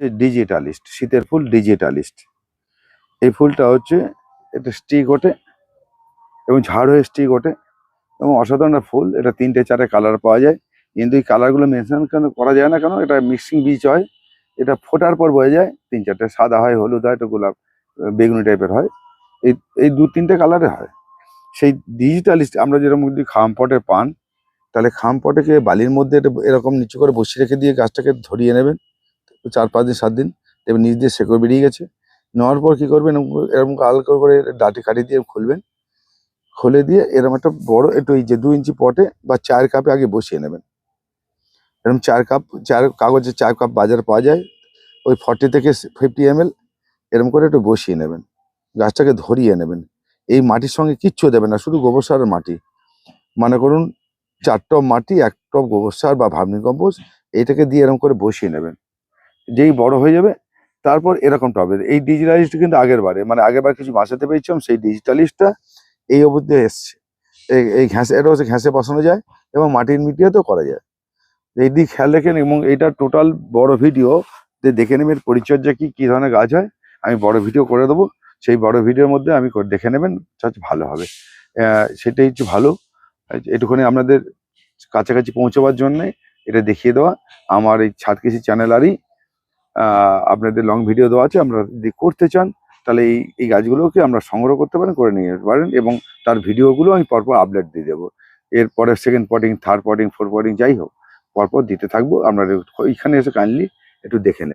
ডিজিটালিস্ট শীতের ফুল ডিজিটালিস্ট এই ফুলটা হচ্ছে, এটা স্টিক ওঠে এবং ঝাড় হয়ে স্টিক ওঠে এবং অসাধারণ ফুল। এটা তিনটে চারটে কালার পাওয়া যায়। কিন্তু এই কালারগুলো মেনশন কেন করা যায় না কেন? এটা মিক্সিং বীজ হয়। এটা ফোটার পর বোঝা যায়, তিন চারটে সাদা হয়, হলুদ হয়, একটা গোলাপ, বেগুনি টাইপের হয়। এই এই দু তিনটে কালারে হয়। সেই ডিজিটালিস্ট আমরা যেরকম যদি খাম পটে পান, তাহলে খাম পটেকে বালির মধ্যে এরকম নিচু করে বসিয়ে রেখে দিয়ে গাছটাকে ধরিয়ে নেবেন। চার, পাঁচ দিন, সাত দিন দেখবেন নিচ দিয়ে শেকড় বেরিয়ে গেছে। নেওয়ার পর কি করবেন? এরকম- আলকা করে ডাটি কাটি দিয়ে খুলবেন। খুলে দিয়ে এরকম একটা বড়, একটু এই যে দু ইঞ্চি পটে বা চার কাপে আগে বসিয়ে নেবেন। এরকম চার কাপ, চার কাগজের চার কাপ বাজারে পাওয়া যায়। ওই ফর্টি থেকে ফিফটি এম এরকম করে একটু বসিয়ে নেবেন। গাছটাকে ধরিয়ে নেবেন। এই মাটির সঙ্গে কিচ্ছু দেবেন না, শুধু গোবর সারের মাটি। মনে করুন চার টব মাটি এক টপ গোবর সার বা ভার্মি কম্পোস্ট, এইটাকে দিয়ে এরকম করে বসিয়ে নেবেন। যেই বড় হয়ে যাবে, তারপর এরকমটা হবে এই ডিজিটালিস্ট কিন্তু আগের বারে মানে আগের বার কিছু বাঁচাতে পেরেছিলাম সেই ডিজিটালিস্টটা এই অবধি এসছে। এই এই এটা হচ্ছে ঘ্যাসে বসানো যায় এবং মাটির মিটিয়েতেও করা যায়। এই দিক খেয়াল রেখেন এবং এটা টোটাল বড় ভিডিও যে দেখে নেবেন পরিচর্যা কি কি ধরনের গাছ হয়, আমি বড় ভিডিও করে দেবো। সেই বড় ভিডিওর মধ্যে আমি দেখে নেবেন চার্জ ভালো হবে। সেটাই হচ্ছে ভালো। এটুখানি আপনাদের কাছাকাছি পৌঁছবার জন্যে এটা দেখিয়ে দেওয়া। আমার এই ছাদ কৃষি চ্যানেলারই আপনাদের লং ভিডিও দেওয়া আছে আমরা যদি করতে চান, তাহলে এই এই গাছগুলোকে আমরা সংগ্রহ করতে পারেন, করে নিয়ে যেতে পারেন এবং তার ভিডিওগুলো আমি পরপর আপডেট দিয়ে দেবো। এরপরে second potting third potting four potting যাই হোক, পরপর দিতে থাকব। আপনারা ওইখানে এসে কাইন্ডলি একটু দেখে